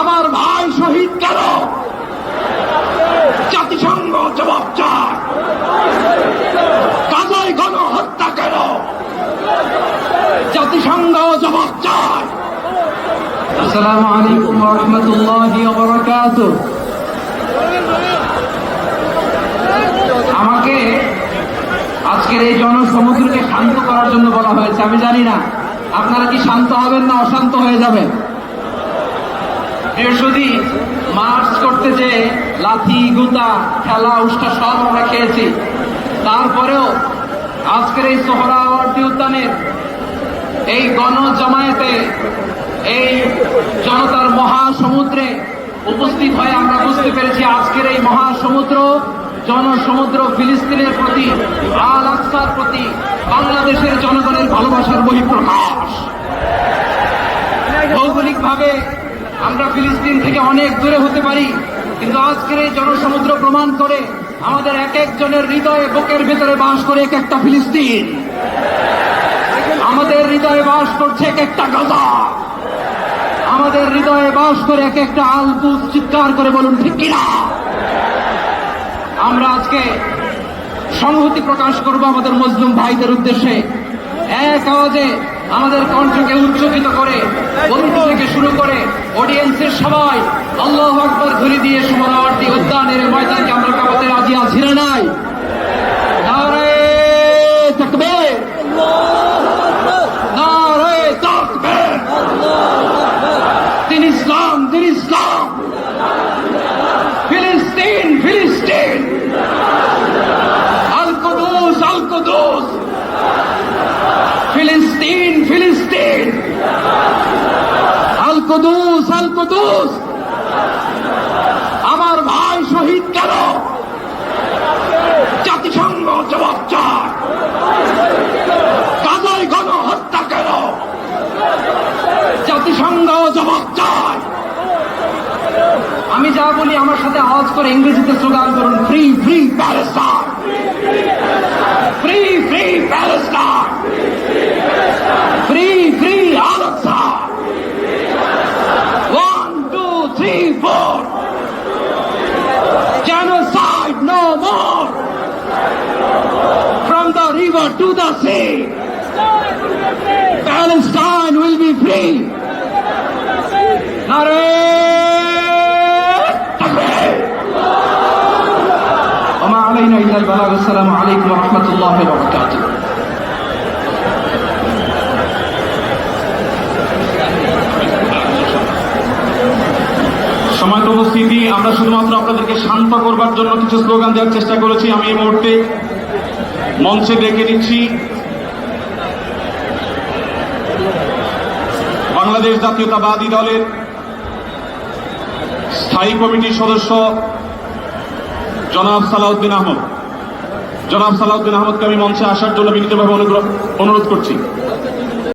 আমার ভাই শহীদ কেন? জাতিসংঘ জবাব চায়। কাজয় গণহত্যা কেন? জাতিসংঘ জবাব চায়। আসসালামু আলাইকুম রহমতুল্লাহি ওবরাকাতুহ আমাকে আজকের এই জনসমুদ্রকে শান্ত করার জন্য বলা হয়েছে, আমি জানি না। আপনারা কি শান্ত হবেন না অশান্ত হয়ে যাবেন? বৃহস্পতি মার্চ করতে যে লাথি, গুতা, খেলা উষ্ঠা সব আমরা খেয়েছি। তারপরেও আজকের এই সোহরাওয়ার্দী উদ্যানের এই গণ জমায়েতে এই জনতার মহাসমুদ্রে উপস্থিত হয়ে আমরা বুঝতে পেরেছি আজকের এই মহাসমুদ্র, জনসমুদ্র ফিলিস্তিনের প্রতি, আল আকসার প্রতি, বাংলাদেশের জনগণের ভালোবাসার বহিঃপ্রকাশ। ভৌগোলিকভাবে আমরা ফিলিস্তিন থেকে অনেক দূরে হতে পারি, কিন্তু আজকের এই জনসমুদ্র প্রমাণ করে আমাদের এক একজনের হৃদয়ে বুকের ভেতরে বাস করে এক একটা ফিলিস্তিন। আমাদের হৃদয়ে বাস করছে এক একটা গাজা। আমাদের হৃদয়ে বাস করে এক একটা আলপুস চিৎকার করে বলুন, ঠিক কিনা? আমরা আজকে সংহতি প্রকাশ করব আমাদের মজলুম ভাইদের উদ্দেশ্যে। এক আওয়াজে আমাদের কণ্ঠকে উচ্চকিত করে, বন্ধু থেকে শুরু করে অডিয়েন্সের সবাই আল্লাহ আকবর ধরে দিয়ে সুমনাবর্তী উদ্যানের ময়দানকে আমরা কাপাতে রাজি আছি না নাই? আল কুদুস আমার ভাই শহীদ কেন? জাতিসংঘ জবাব চায়। কাজয় গণহত্যা কেন? জাতিসংঘ জবাব চায়। আমি যা বলি আমার সাথে আওয়াজ করে ইংরেজিতে স্লোগান করুন free free Palestine free free Palestine free free আলাক্সা one two three four genocide no more from the river to the sea Palestine will be free নারে তাকবীর وما علينا إلا البلاغ السلام عليكم ورحمة الله وبركاته সময় উপস্থিতি আমরা শুধুমাত্র আপনাদেরকে শান্ত করবার জন্য কিছু স্লোগান দেওয়ার চেষ্টা করেছি আমি এই মুহূর্তে মঞ্চে ডেকে দিচ্ছি বাংলাদেশ জাতীয়তাবাদী দলের স্থায়ী কমিটির সদস্য জনাব সালাউদ্দিন আহমদ। জনাব সালাউদ্দিন আহমদকে আমি মঞ্চে আসার জন্য বিনীতভাবে অনুরোধ করছি।